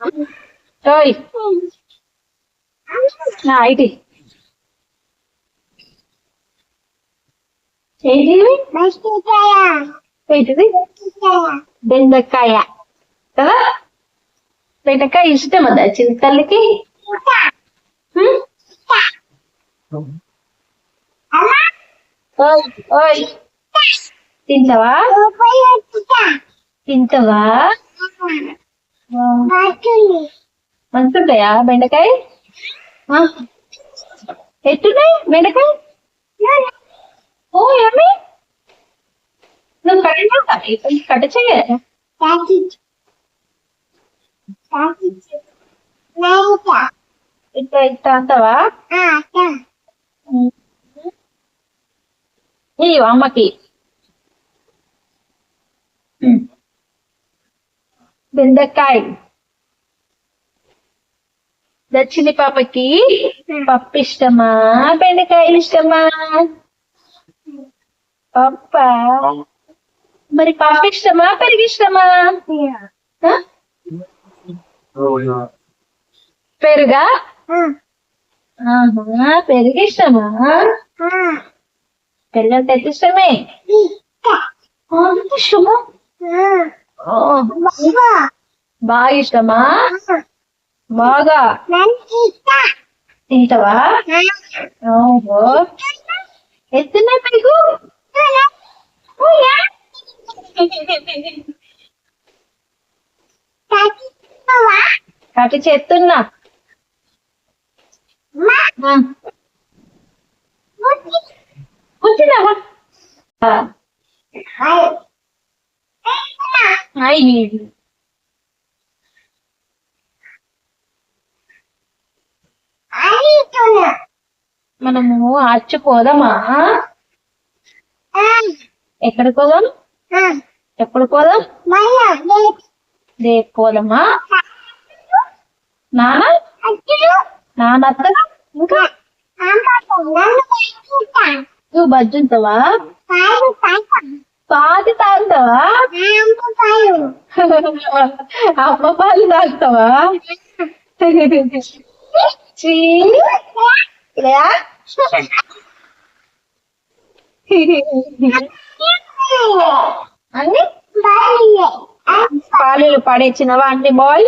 ఓయ్. నా ఇది ఏంటిది? ఏంటిది? బెండకాయ. కదా? బెండకాయ ఇష్టం అదా చిన్న తల్లికి హ్మ్? ఓయ్ ఓయ్. తింటావా? తింటావా? మంచుంటాయా బెండకాయ. ఎట్టున్నాయి బెండకాయ? ఓ ఏమి? నువ్వు కట్ కట్ చెయ్య. ఇట్లా ఇట్లా అంటావా? అమ్మకి. బెండకాయ. దక్షిణి పాపకి పప్పు ఇష్టమా బెండకాయ ఇష్టమా? పప్ప మరి పప్పు ఇష్టమా పెరుగు ఇష్టమా? పెరుగా? ఆహా, పెరుగు ఇష్టమా. పెరుగు అంటే ఇష్టమే ఓ, బాగా. ఇష్టమా బాగా. తింటావా? ఓహో. ఎత్తున్నా ఓయా. కట్టి చేస్తున్నా ఆ. అయ్యి. మనము అచ్చిపోదామా ఎక్కడికి పోదాం? ఎప్పుడు పోదాం? రేపు. పోదామా? నాన్న? నాన్న ఇంకా? నువ్వు బజ్జుంటావా పాతి తాగుతావా? అమ్మ పాలు తాగుతావా. అన్ని పాలు. పడేచ్చినవా అన్ని బాయ్